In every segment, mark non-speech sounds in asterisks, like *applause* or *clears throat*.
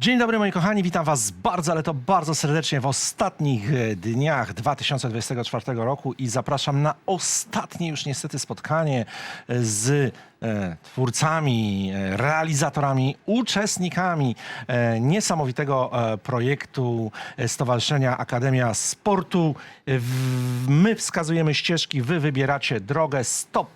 Dzień dobry moi kochani, witam was bardzo, ale to bardzo serdecznie w ostatnich e, dniach 2024 roku i zapraszam na ostatnie już niestety spotkanie e, z e, twórcami, realizatorami, uczestnikami niesamowitego projektu Stowarzyszenia Akademia Sportu. My wskazujemy ścieżki, wy wybieracie drogę Stop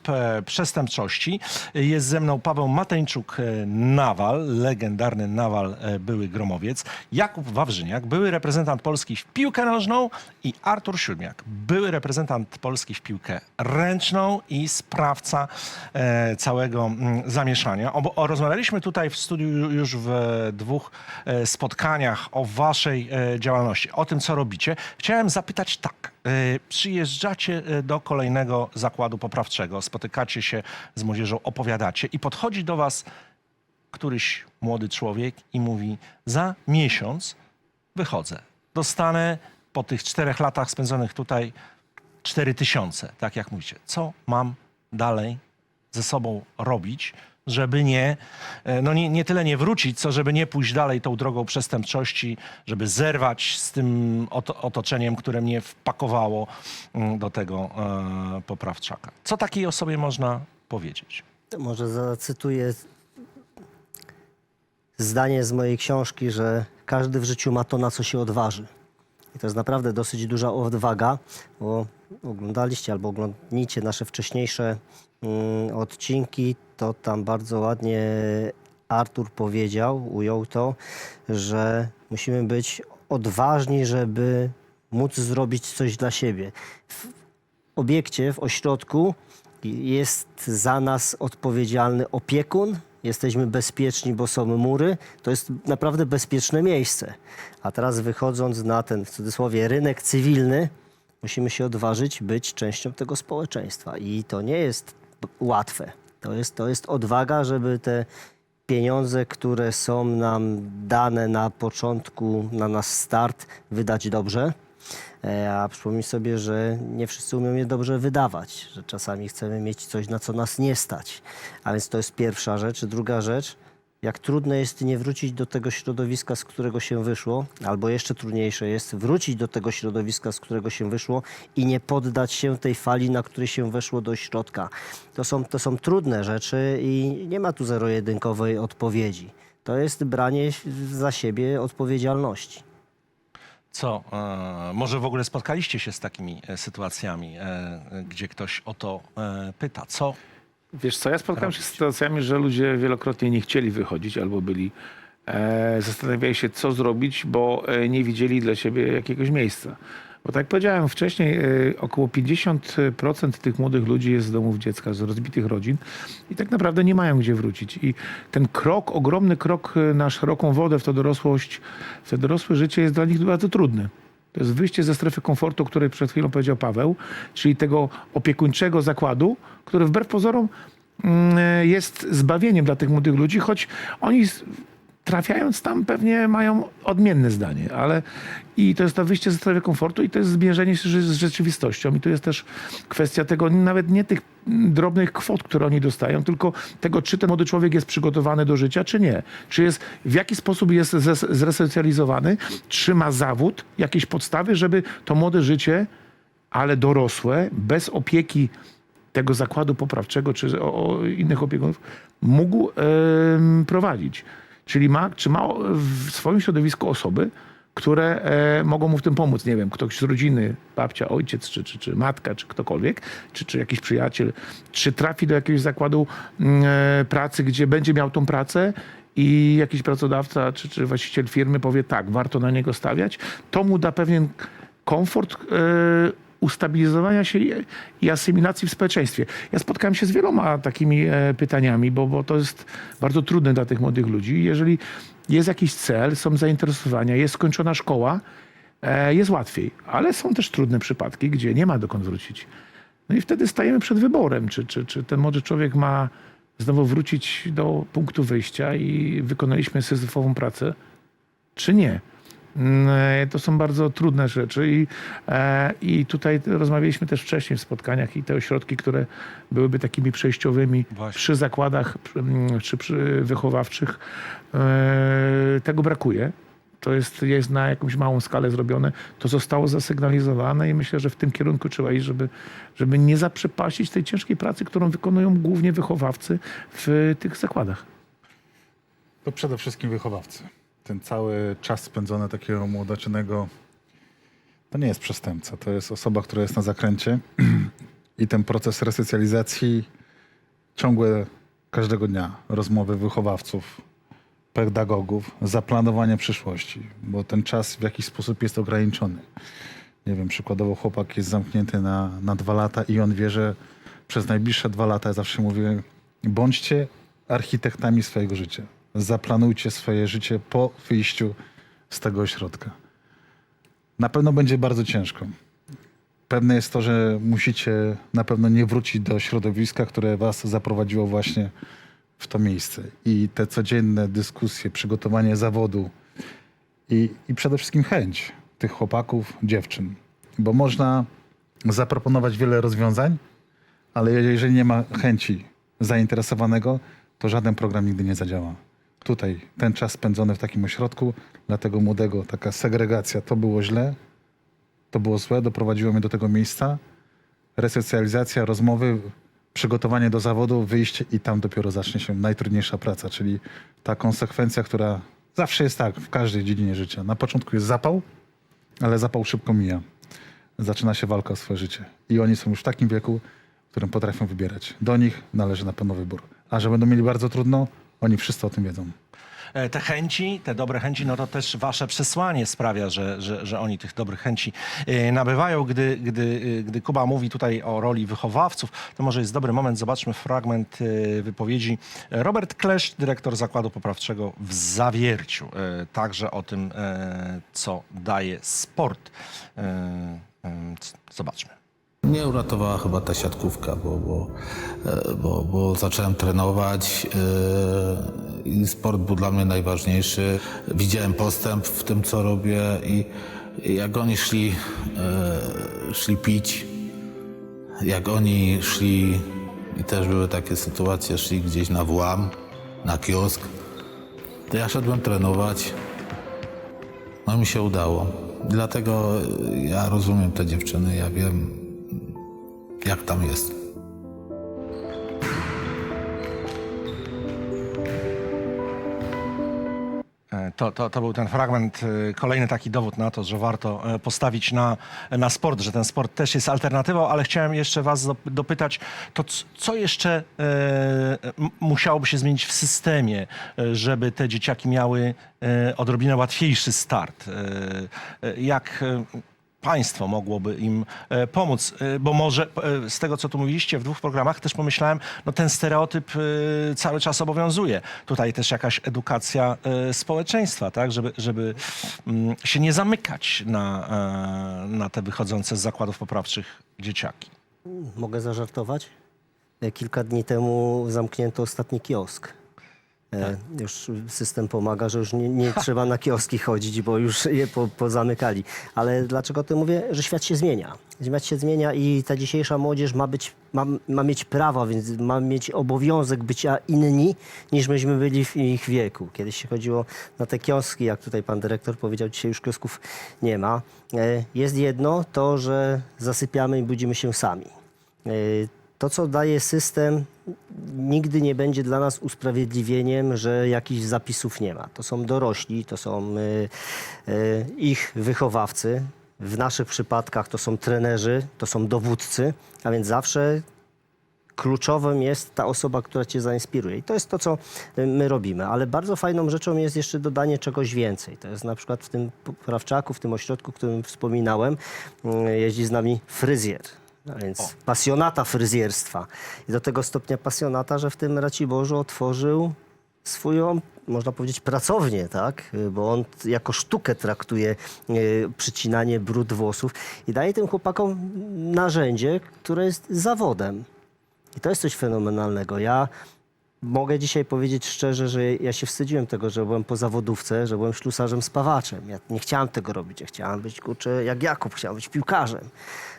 Przestępczości. Jest ze mną Paweł Mateńczuk, e, Nawal, legendarny Nawal, e, były gromowiec, Jakub Wawrzyniak, były reprezentant Polski w piłkę nożną i Artur Siódmiak, były reprezentant Polski w piłkę ręczną i sprawca e, całego mm, zamieszania. O, o, rozmawialiśmy tutaj w studiu już w dwóch e, spotkaniach o waszej e, działalności, o tym, co robicie. Chciałem zapytać tak. e, Przyjeżdżacie e, do kolejnego zakładu poprawczego, spotykacie się z młodzieżą, opowiadacie i podchodzi do was któryś młody człowiek i mówi: Za miesiąc wychodzę. Dostanę po tych czterech latach spędzonych tutaj 4 tysiące, tak jak mówicie. Co mam dalej ze sobą robić, żeby nie, e, no nie, nie tyle nie wrócić, co żeby nie pójść dalej tą drogą przestępczości, żeby zerwać z tym oto, otoczeniem, które mnie wpakowało mm, do tego e, poprawczaka. Co takiej osobie można powiedzieć? Może zacytuję zdanie z mojej książki, że każdy w życiu ma to, na co się odważy. I to jest naprawdę dosyć duża odwaga, bo oglądaliście albo oglądnijcie nasze wcześniejsze mm, odcinki, to tam bardzo ładnie Artur powiedział, ujął to, że musimy być odważni, żeby móc zrobić coś dla siebie. W obiekcie, w ośrodku jest za nas odpowiedzialny opiekun. Jesteśmy bezpieczni, bo są mury. To jest naprawdę bezpieczne miejsce. A teraz wychodząc na ten, w cudzysłowie, rynek cywilny, musimy się odważyć być częścią tego społeczeństwa. I to nie jest łatwe. To jest, to jest odwaga, żeby te pieniądze, które są nam dane na początku, na nasz start, wydać dobrze. E, A przypomnij sobie, że nie wszyscy umieją je dobrze wydawać, że czasami chcemy mieć coś, na co nas nie stać. A więc to jest pierwsza rzecz. Druga rzecz, jak trudno jest nie wrócić do tego środowiska, z którego się wyszło, albo jeszcze trudniejsze jest wrócić do tego środowiska, z którego się wyszło i nie poddać się tej fali, na której się weszło do środka. To są, to są trudne rzeczy i nie ma tu zero-jedynkowej odpowiedzi. To jest branie za siebie odpowiedzialności. Co? E, może w ogóle spotkaliście się z takimi e, sytuacjami, e, gdzie ktoś o to e, pyta? Co? Wiesz co, ja spotkałem się z sytuacjami, że ludzie wielokrotnie nie chcieli wychodzić albo byli, e, zastanawiali się, co zrobić, bo e, nie widzieli dla siebie jakiegoś miejsca. Bo tak jak powiedziałem wcześniej, e, około 50% tych młodych ludzi jest z domów dziecka, z rozbitych rodzin i tak naprawdę nie mają gdzie wrócić. I ten krok, ogromny krok e, na szeroką wodę w to dorosłość, w to dorosłe życie jest dla nich bardzo trudny. To jest wyjście ze strefy komfortu, o której przed chwilą powiedział Paweł, czyli tego opiekuńczego zakładu, który wbrew pozorom mm, jest zbawieniem dla tych młodych ludzi, choć oni trafiając tam pewnie mają odmienne zdanie, ale i to jest to wyjście ze strefy komfortu i to jest zmierzenie się z rzeczywistością i tu jest też kwestia tego, nawet nie tych drobnych kwot, które oni dostają, tylko tego, czy ten młody człowiek jest przygotowany do życia, czy nie. Czy jest, w jaki sposób jest zresocjalizowany, czy ma zawód, jakieś podstawy, żeby to młode życie, ale dorosłe, bez opieki tego zakładu poprawczego czy o, o innych opiekunów mógł em, prowadzić. Czyli ma, czy ma w swoim środowisku osoby, które e, mogą mu w tym pomóc. Nie wiem, ktoś z rodziny, babcia, ojciec, czy, czy, czy matka, czy ktokolwiek, czy, czy jakiś przyjaciel, czy trafi do jakiegoś zakładu mm, e, pracy, gdzie będzie miał tą pracę i jakiś pracodawca, czy, czy właściciel firmy powie tak, warto na niego stawiać, to mu da pewien komfort e, ustabilizowania się i- asymilacji w społeczeństwie. Ja spotkałem się z wieloma takimi e, pytaniami, bo, bo to jest bardzo trudne dla tych młodych ludzi. Jeżeli jest jakiś cel, są zainteresowania, jest skończona szkoła, e, jest łatwiej. Ale są też trudne przypadki, gdzie nie ma dokąd wrócić. No i wtedy stajemy przed wyborem, czy, czy, czy ten młody człowiek ma znowu wrócić do punktu wyjścia i wykonaliśmy syzyfową pracę, czy nie. E, To są bardzo trudne rzeczy i, e, i tutaj rozmawialiśmy też wcześniej w spotkaniach i te ośrodki, które byłyby takimi przejściowymi Właśnie. przy zakładach czy przy wychowawczych, e, tego brakuje. To jest, jest na jakąś małą skalę zrobione. To zostało zasygnalizowane i myślę, że w tym kierunku trzeba iść, żeby, żeby nie zaprzepaścić tej ciężkiej pracy, którą wykonują głównie wychowawcy w tych zakładach. To przede wszystkim wychowawcy. Ten cały czas spędzony takiego młodoczynnego to nie jest przestępca, to jest osoba, która jest na zakręcie *clears throat* i ten proces resocjalizacji ciągłe każdego dnia rozmowy wychowawców, pedagogów, zaplanowanie przyszłości, bo ten czas w jakiś sposób jest ograniczony. Nie wiem, przykładowo chłopak jest zamknięty na, na dwa lata i on wie, że przez najbliższe dwa lata, ja zawsze mówię, bądźcie architektami swojego życia. Zaplanujcie swoje życie po wyjściu z tego ośrodka. Na pewno będzie bardzo ciężko. Pewne jest to, że musicie na pewno nie wrócić do środowiska, które was zaprowadziło właśnie w to miejsce. I te codzienne dyskusje, przygotowanie zawodu i, i przede wszystkim chęć tych chłopaków, dziewczyn. Bo można zaproponować wiele rozwiązań, ale jeżeli nie ma chęci zainteresowanego, to żaden program nigdy nie zadziała. Tutaj ten czas spędzony w takim ośrodku, dla tego młodego taka segregacja, to było źle, to było złe, doprowadziło mnie do tego miejsca. Resocjalizacja, rozmowy, przygotowanie do zawodu, wyjście i tam dopiero zacznie się najtrudniejsza praca, czyli ta konsekwencja, która zawsze jest tak w każdej dziedzinie życia. Na początku jest zapał, ale zapał szybko mija. Zaczyna się walka o swoje życie. I oni są już w takim wieku, w którym potrafią wybierać. Do nich należy na pewno wybór. A że będą mieli bardzo trudno, oni wszyscy o tym wiedzą. E, te chęci, te dobre chęci, no to też wasze przesłanie sprawia, że, że, że oni tych dobrych chęci e, nabywają. Gdy, gdy, e, gdy Kuba mówi tutaj o roli wychowawców, to może jest dobry moment, zobaczmy fragment wypowiedzi. Robert Klesz, dyrektor Zakładu Poprawczego w Zawierciu, także o tym, co daje sport. Zobaczmy. Mnie uratowała chyba ta siatkówka, bo, bo, e, bo, bo zacząłem trenować e, i sport był dla mnie najważniejszy. Widziałem postęp w tym, co robię i i jak oni szli, e, szli pić, jak oni szli, i też były takie sytuacje, szli gdzieś na włam, na kiosk, to ja szedłem trenować. No mi się udało. Dlatego ja rozumiem te dziewczyny, ja wiem, jak tam jest. E, To, to, to był ten fragment, e, kolejny taki dowód na to, że warto e, postawić na, na sport, że ten sport też jest alternatywą, ale chciałem jeszcze was dop- dopytać, to co jeszcze musiałoby się zmienić w systemie, żeby te dzieciaki miały odrobinę łatwiejszy start? Jak państwo mogłoby im e, pomóc, E, bo może e, z tego, co tu mówiliście w dwóch programach, też pomyślałem, no ten stereotyp cały czas obowiązuje. Tutaj też jakaś edukacja społeczeństwa, tak, żeby, żeby mm, się nie zamykać na, na te wychodzące z zakładów poprawczych dzieciaki. Mogę zażartować? Kilka dni temu zamknięto ostatni kiosk. E, Już system pomaga, że już nie, nie *laughs* trzeba na kioski chodzić, bo już je po, pozamykali. Ale dlaczego o tym mówię? Że świat się zmienia. Świat się zmienia i ta dzisiejsza młodzież ma, być, ma, ma mieć prawa, więc ma mieć obowiązek bycia inni, niż myśmy byli w ich wieku. Kiedyś się chodziło na te kioski, jak tutaj pan dyrektor powiedział, dzisiaj już kiosków nie ma. E, Jest jedno, to, że zasypiamy i budzimy się sami. E, To, co daje system, nigdy nie będzie dla nas usprawiedliwieniem, że jakichś zapisów nie ma. To są dorośli, to są y, y, ich wychowawcy. W naszych przypadkach to są trenerzy, to są dowódcy, a więc zawsze kluczowym jest ta osoba, która cię zainspiruje. I to jest to, co y, my robimy. Ale bardzo fajną rzeczą jest jeszcze dodanie czegoś więcej. To jest na przykład w tym poprawczaku, w tym ośrodku, o którym wspominałem, y, jeździ z nami fryzjer. A więc pasjonata fryzjerstwa. I do tego stopnia pasjonata, że w tym Raciborzu otworzył swoją, można powiedzieć, pracownię, tak? Bo on jako sztukę traktuje y, przycinanie brud włosów i daje tym chłopakom narzędzie, które jest zawodem. I to jest coś fenomenalnego. Ja mogę dzisiaj powiedzieć szczerze, że ja się wstydziłem tego, że byłem po zawodówce, że byłem ślusarzem spawaczem. Ja nie chciałem tego robić. Ja chciałem być, kurczę, jak Jakub, chciałem być piłkarzem.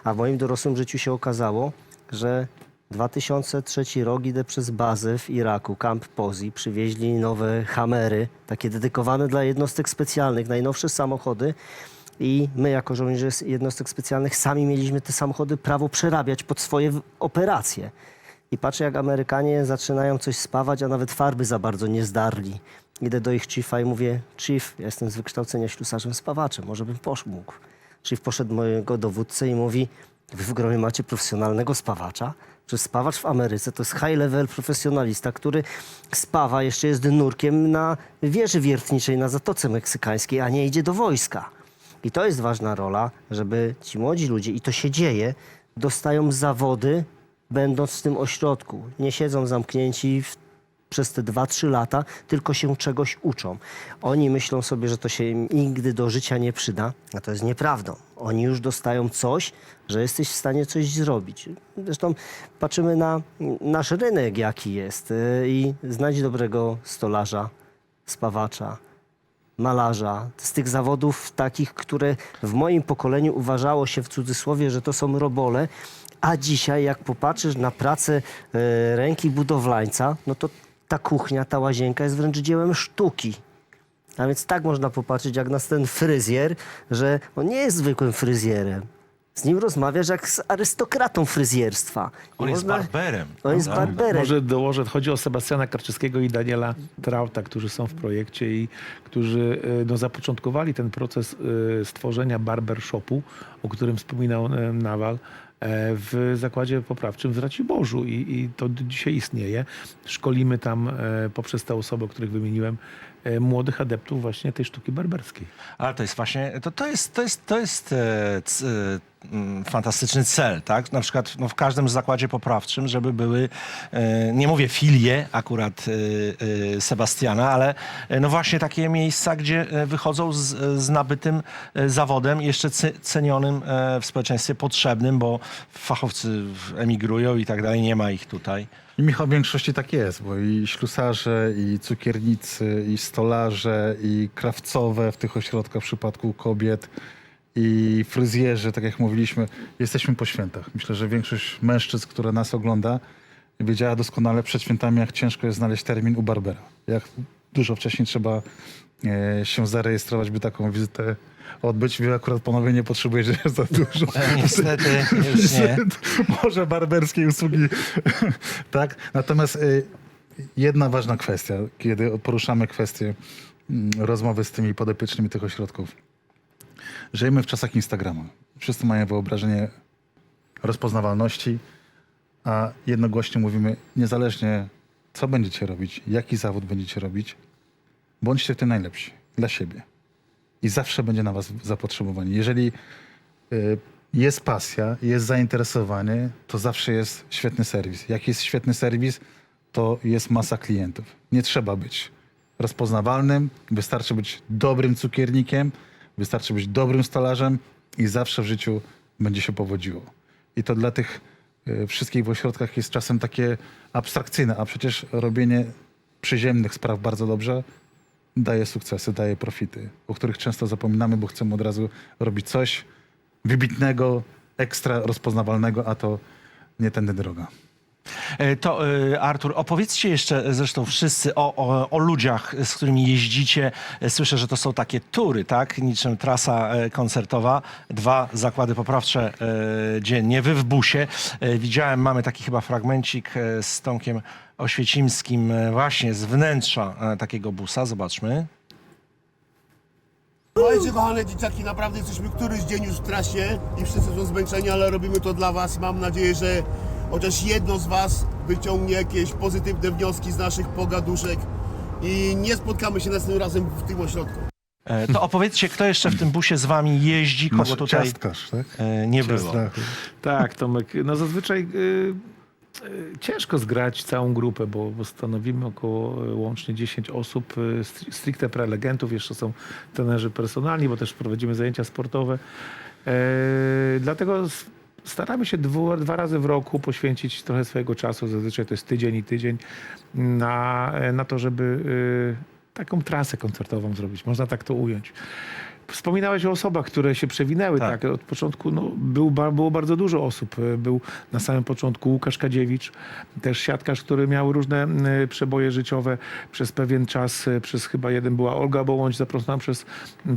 A w moim dorosłym życiu się okazało, że 2003 rok idę przez bazę w Iraku, Camp Pozi. Przywieźli nowe Hamery, takie dedykowane dla jednostek specjalnych, najnowsze samochody. I my, jako żołnierze jednostek specjalnych, sami mieliśmy te samochody prawo przerabiać pod swoje operacje. I patrzę, jak Amerykanie zaczynają coś spawać, a nawet farby za bardzo nie zdarli. Idę do ich chiefa i mówię, chief, ja jestem z wykształcenia ślusarzem spawaczem, może bym pomógł. Chief poszedł mojego dowódcę i mówi, wy w gromie macie profesjonalnego spawacza? Że spawacz w Ameryce to jest high level profesjonalista, który spawa, jeszcze jest nurkiem na wieży wiertniczej na Zatoce Meksykańskiej, a nie idzie do wojska. I to jest ważna rola, żeby ci młodzi ludzie, i to się dzieje, dostają zawody, będąc w tym ośrodku. Nie siedzą zamknięci w, przez te 2-3 lata, tylko się czegoś uczą. Oni myślą sobie, że to się im nigdy do życia nie przyda, a to jest nieprawdą. Oni już dostają coś, że jesteś w stanie coś zrobić. Zresztą patrzymy na nasz rynek, jaki jest yy, i znać dobrego stolarza, spawacza, malarza, z tych zawodów takich, które w moim pokoleniu uważało się w cudzysłowie, że to są robole, a dzisiaj jak popatrzysz na pracę e, ręki budowlańca, no to ta kuchnia, ta łazienka jest wręcz dziełem sztuki. A więc tak można popatrzeć jak na ten fryzjer, że on nie jest zwykłym fryzjerem. Z nim rozmawiasz jak z arystokratą fryzjerstwa. I On jest można- barberem. On jest prawda? barberem. Może dołożę, chodzi o Sebastiana Karczyskiego i Daniela Trauta, którzy są w projekcie i którzy e, no, zapoczątkowali ten proces e, stworzenia barbershopu, o którym wspominał e, Nawal, w zakładzie poprawczym w Raciborzu I, i to dzisiaj istnieje. Szkolimy tam e, poprzez te osoby, o których wymieniłem, e, młodych adeptów właśnie tej sztuki barberskiej. Ale to jest właśnie, to, to jest, to jest, to jest e, e, fantastyczny cel, tak? Na przykład no, w każdym zakładzie poprawczym, żeby były, e, nie mówię filie akurat e, e, Sebastiana, ale no właśnie takie miejsca, gdzie wychodzą z, z nabytym zawodem, jeszcze ce- cenionym w społeczeństwie, potrzebnym, bo fachowcy emigrują i tak dalej, nie ma ich tutaj. I Michał, w większości tak jest, bo i ślusarze, i cukiernicy, i stolarze, i krawcowe w tych ośrodkach w przypadku kobiet, i fryzjerzy, tak jak mówiliśmy, jesteśmy po świętach. Myślę, że większość mężczyzn, która nas ogląda, wiedziała doskonale przed świętami, jak ciężko jest znaleźć termin u Barbera. Jak dużo wcześniej trzeba e, się zarejestrować, by taką wizytę odbyć. Wy akurat panowie nie potrzebujecie *laughs* za dużo. E, niestety *laughs* już nie. Może barberskiej usługi. *laughs* tak. Natomiast y, jedna ważna kwestia, kiedy poruszamy kwestię mm, rozmowy z tymi podopiecznymi tych ośrodków. Żyjemy w czasach Instagrama. Wszyscy mają wyobrażenie rozpoznawalności, a jednogłośnie mówimy, niezależnie co będziecie robić, jaki zawód będziecie robić, bądźcie w tym najlepsi dla siebie. I zawsze będzie na was zapotrzebowanie. Jeżeli y, jest pasja, jest zainteresowanie, to zawsze jest świetny serwis. Jak jest świetny serwis, to jest masa klientów. Nie trzeba być rozpoznawalnym, wystarczy być dobrym cukiernikiem, wystarczy być dobrym stolarzem i zawsze w życiu będzie się powodziło. I to dla tych y, wszystkich w ośrodkach jest czasem takie abstrakcyjne, a przecież robienie przyziemnych spraw bardzo dobrze daje sukcesy, daje profity, o których często zapominamy, bo chcemy od razu robić coś wybitnego, ekstra rozpoznawalnego, a to nie tędy droga. E, To e, Artur, opowiedzcie jeszcze zresztą wszyscy o, o, o ludziach, z którymi jeździcie. E, Słyszę, że to są takie tury, tak? Niczym trasa koncertowa. Dwa zakłady poprawcze dziennie. Wy w busie. Widziałem, mamy taki chyba fragmencik z Tomkiem Oświecimskim właśnie z wnętrza takiego busa. Zobaczmy. Słuchajcie, kochane dzieciaki, naprawdę jesteśmy któryś dzień już w trasie i wszyscy są zmęczeni, ale robimy to dla Was. Mam nadzieję, że chociaż jedno z Was wyciągnie jakieś pozytywne wnioski z naszych pogaduszek i nie spotkamy się następnym razem w tym ośrodku. E, To opowiedzcie, kto jeszcze w tym busie z wami jeździ, kogo Nasz tutaj ciastkarz, tak? e, nie było. Tak, Tomek. No zazwyczaj y, y, ciężko zgrać całą grupę, bo, bo stanowimy około y, łącznie 10 osób, y, stri- stricte prelegentów, jeszcze są trenerzy personalni, bo też prowadzimy zajęcia sportowe. E, dlatego s- staramy się dwu, dwa razy w roku poświęcić trochę swojego czasu, zazwyczaj to jest tydzień i tydzień, na, na to, żeby y, taką trasę koncertową zrobić. Można tak to ująć. Wspominałeś o osobach, które się przewinęły. Tak. Tak. Od początku no, był, było bardzo dużo osób. E, Był na samym początku Łukasz Kadziewicz, też siatkarz, który miał różne przeboje życiowe. Przez pewien czas, e, przez chyba jeden była Olga Bołądź, zaproszona przez,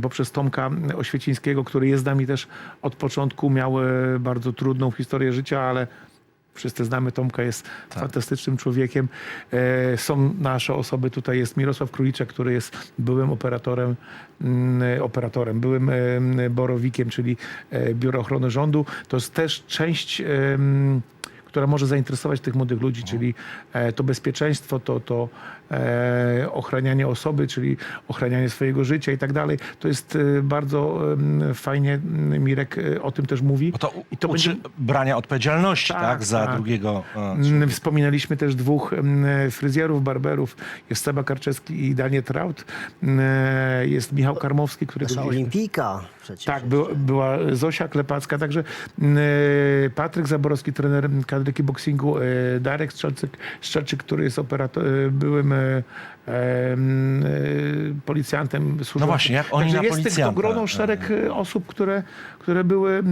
poprzez Tomka Oświecińskiego, który jest z nami też od początku. Miał e, bardzo trudną historię życia, ale Wszyscy znamy Tomka, jest fantastycznym człowiekiem. E, są nasze osoby, tutaj jest Mirosław Króliczek, który jest byłym operatorem, mm, operatorem byłym em, borowikiem, czyli e, Biuro Ochrony Rządu. To jest też część, em, która może zainteresować tych młodych ludzi, czyli e, to bezpieczeństwo, to, to e, ochranianie osoby, czyli ochranianie swojego życia i tak dalej. To jest e, bardzo fajnie, m, Mirek e, o tym też mówi. Bo to, u- I to uczy będzie brania odpowiedzialności tak, Tak, za tak. drugiego. e, Mm, Wspominaliśmy też dwóch mm, fryzjerów, barberów. Jest Seba Karczewski i Daniel Traut. Mm, Jest Michał Karmowski, który Nasza olimpijka przecież. tak, by, była Zosia Klepacka, także mm, Patryk Zaborowski, trener kadry kickboxingu, e, Darek Strzelczyk, Strzelczyk który jest operator, e, byłym e, e, policjantem służącym. No właśnie, jak oni Także na jest tych grono szereg e, osób, które, które były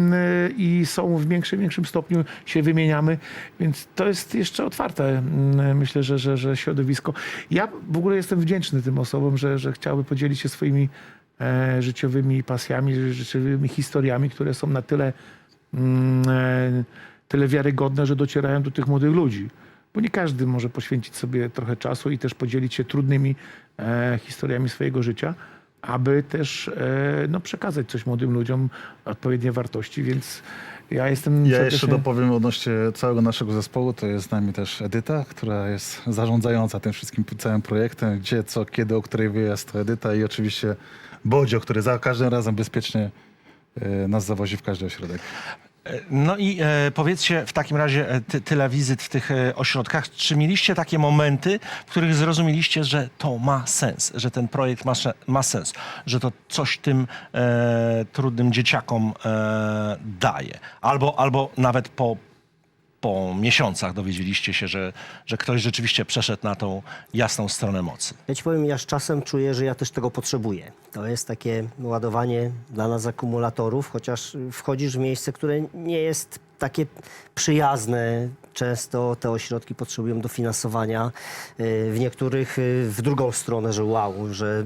i są w większym, większym stopniu się wymieniamy, więc to jest jeszcze otwarte, myślę, że, że, że środowisko. Ja w ogóle jestem wdzięczny tym osobom, że, że chciały podzielić się swoimi e, życiowymi pasjami, życiowymi historiami, które są na tyle, e, tyle wiarygodne, że docierają do tych młodych ludzi. Bo nie każdy może poświęcić sobie trochę czasu i też podzielić się trudnymi e, historiami swojego życia, aby też e, no, przekazać coś młodym ludziom, odpowiednie wartości, więc ja jestem Ja jeszcze dopowiem odnośnie całego naszego zespołu. To jest z nami też Edyta, która jest zarządzająca tym wszystkim całym projektem. Gdzie, co, kiedy, o której wyjazd to Edyta i oczywiście Bodzio, który za każdym razem bezpiecznie e, nas zawozi w każdy ośrodek. No i e, powiedzcie w takim razie e, ty, tyle wizyt w tych e, ośrodkach. Czy mieliście takie momenty, w których zrozumieliście, że to ma sens, że ten projekt ma, ma sens, że to coś tym e, trudnym dzieciakom e, daje? Albo, albo nawet po, po miesiącach dowiedzieliście się, że, że ktoś rzeczywiście przeszedł na tą jasną stronę mocy. Ja ci powiem, ja z czasem czuję, że ja też tego potrzebuję. To jest takie ładowanie dla nas akumulatorów, chociaż wchodzisz w miejsce, które nie jest takie przyjazne. Często te ośrodki potrzebują dofinansowania. Yy, W niektórych yy, w drugą stronę, że wow, że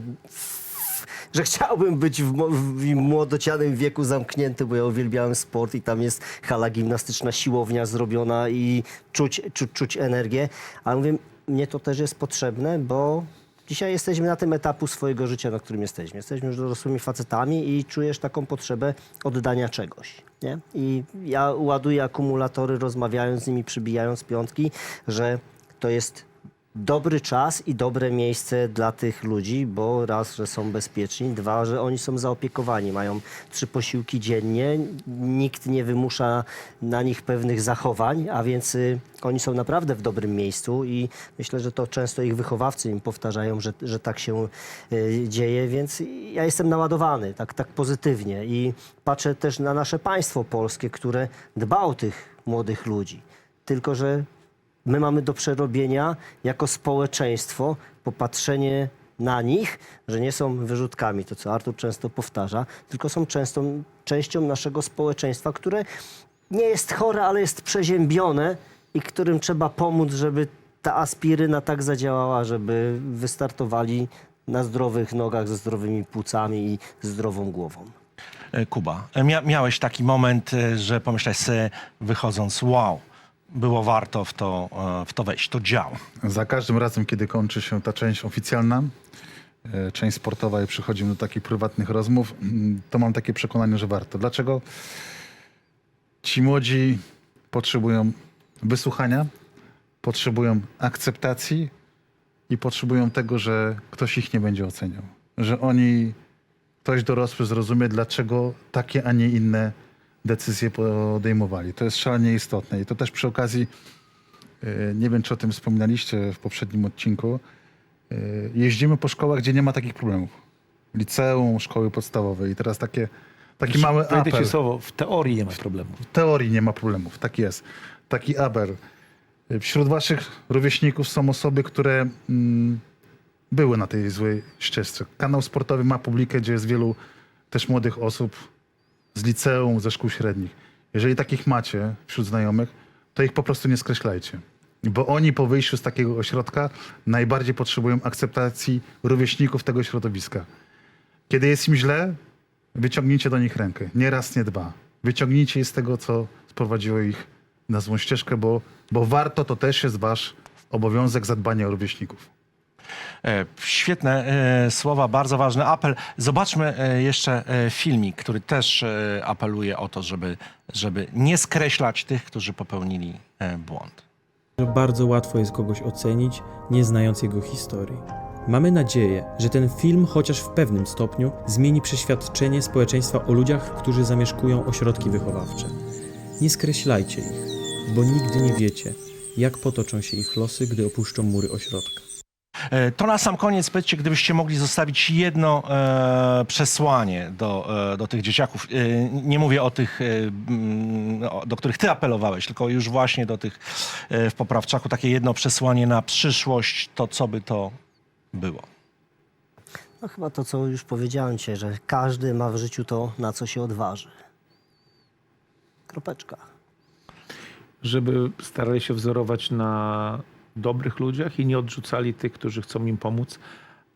że chciałbym być w, w młodocianym wieku zamknięty, bo ja uwielbiałem sport i tam jest hala gimnastyczna, siłownia zrobiona i czuć, czuć, czuć energię. Ale mówię, mnie to też jest potrzebne, bo dzisiaj jesteśmy na tym etapu swojego życia, na którym jesteśmy. Jesteśmy już dorosłymi facetami i czujesz taką potrzebę oddania czegoś. Nie? I ja ładuję akumulatory, rozmawiając z nimi, przybijając piątki, że to jest dobry czas i dobre miejsce dla tych ludzi, bo raz, że są bezpieczni, dwa, że oni są zaopiekowani, mają trzy posiłki dziennie, nikt nie wymusza na nich pewnych zachowań, a więc y, oni są naprawdę w dobrym miejscu i myślę, że to często ich wychowawcy im powtarzają, że, że tak się y, dzieje, więc ja jestem naładowany tak, tak pozytywnie i patrzę też na nasze państwo polskie, które dba o tych młodych ludzi. Tylko, że my mamy do przerobienia jako społeczeństwo popatrzenie na nich, że nie są wyrzutkami, to co Artur często powtarza, tylko są często częścią naszego społeczeństwa, które nie jest chore, ale jest przeziębione i którym trzeba pomóc, żeby ta aspiryna tak zadziałała, żeby wystartowali na zdrowych nogach, ze zdrowymi płucami i zdrową głową. E, Kuba, e, mia, miałeś taki moment, e, że pomyślałeś sobie wychodząc, wow, było warto w to, e, w to wejść, to działa. Za każdym razem, kiedy kończy się ta część oficjalna, e, część sportowa i przychodzimy do takich prywatnych rozmów, mm, to mam takie przekonanie, że warto. Dlaczego? Ci młodzi potrzebują wysłuchania, potrzebują akceptacji i potrzebują tego, że ktoś ich nie będzie oceniał. Że oni, ktoś dorosły zrozumie, dlaczego takie, a nie inne decyzje podejmowali. To jest szalenie istotne. I to też przy okazji E, Nie wiem, czy o tym wspominaliście w poprzednim odcinku. E, Jeździmy po szkołach, gdzie nie ma takich problemów. Liceum, szkoły podstawowe. I teraz takie, Taki mały Wejdę ci apel. słowo, w teorii nie ma problemu. W teorii nie ma problemów, tak jest. Taki aber. Wśród waszych rówieśników są osoby, które mm, były na tej złej ścieżce. Kanał sportowy ma publikę, gdzie jest wielu też młodych osób z liceum, ze szkół średnich. Jeżeli takich macie wśród znajomych, to ich po prostu nie skreślajcie. Bo oni po wyjściu z takiego ośrodka najbardziej potrzebują akceptacji rówieśników tego środowiska. Kiedy jest im źle, wyciągnijcie do nich rękę. Nie raz, nie dwa. Wyciągnijcie je z tego, co sprowadziło ich na złą ścieżkę, bo, bo warto, to też jest wasz obowiązek zadbania o rówieśników. E, Świetne e, słowa, bardzo ważny apel. Zobaczmy e, jeszcze filmik, który też apeluje o to, żeby, żeby nie skreślać tych, którzy popełnili błąd. bardzo łatwo jest kogoś ocenić, nie znając jego historii. Mamy nadzieję, że ten film chociaż w pewnym stopniu zmieni przeświadczenie społeczeństwa o ludziach, którzy zamieszkują ośrodki wychowawcze. Nie skreślajcie ich, bo nigdy nie wiecie, jak potoczą się ich losy, gdy opuszczą mury ośrodka. E, To na sam koniec powiedzcie, gdybyście mogli zostawić jedno e, przesłanie do, e, do tych dzieciaków. E, nie mówię o tych, e, mm, o- do których ty apelowałeś, tylko już właśnie do tych e, w poprawczaku. Takie jedno przesłanie na przyszłość, to co by to było? No chyba to, co już powiedziałem dzisiaj, że każdy ma w życiu to, na co się odważy. Kropeczka. żeby starali się wzorować na dobrych ludziach i nie odrzucali tych, którzy chcą im pomóc,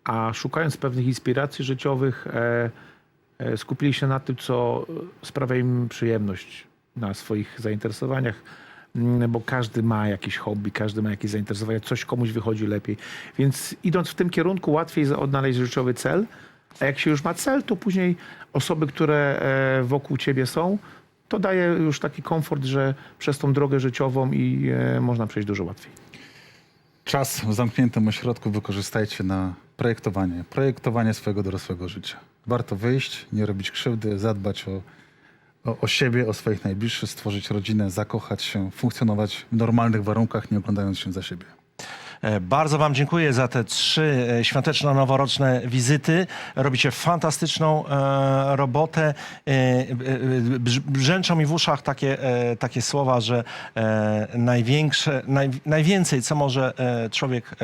a szukając pewnych inspiracji życiowych, e, e, skupili się na tym, co sprawia im przyjemność na swoich zainteresowaniach, Mm, bo każdy ma jakieś hobby, każdy ma jakieś zainteresowania, coś komuś wychodzi lepiej. Więc idąc w tym kierunku, łatwiej odnaleźć życiowy cel, a jak się już ma cel, to później osoby, które e, wokół ciebie są, to daje już taki komfort, że przez tą drogę życiową i można przejść dużo łatwiej. Czas w zamkniętym ośrodku wykorzystajcie na projektowanie, projektowanie swojego dorosłego życia. Warto wyjść, nie robić krzywdy, zadbać o, o, o siebie, o swoich najbliższych, stworzyć rodzinę, zakochać się, funkcjonować w normalnych warunkach, nie oglądając się za siebie. E, Bardzo Wam dziękuję za te trzy e, świąteczno-noworoczne wizyty. Robicie fantastyczną e, robotę. Brz- brzęczą mi w uszach takie, takie słowa, że największe, naj, najwięcej, co może człowiek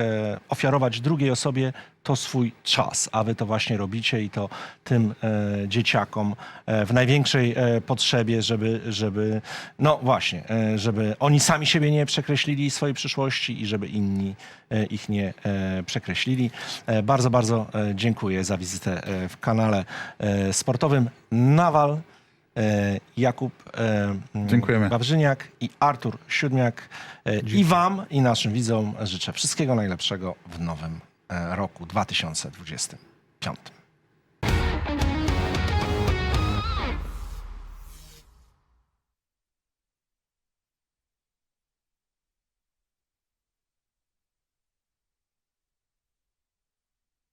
ofiarować drugiej osobie, to swój czas, a wy to właśnie robicie i to tym e, dzieciakom e, w największej e, potrzebie, żeby, żeby, no właśnie, e, żeby oni sami siebie nie przekreślili swojej przyszłości i żeby inni ich nie e, przekreślili. E, bardzo, bardzo e, dziękuję za wizytę e, w kanale e, sportowym Nawal. E, Jakub e, m, Dziękujemy. Wawrzyniak i Artur Siódmiak. E, I Wam, i naszym widzom życzę wszystkiego najlepszego w nowym e, roku 2025.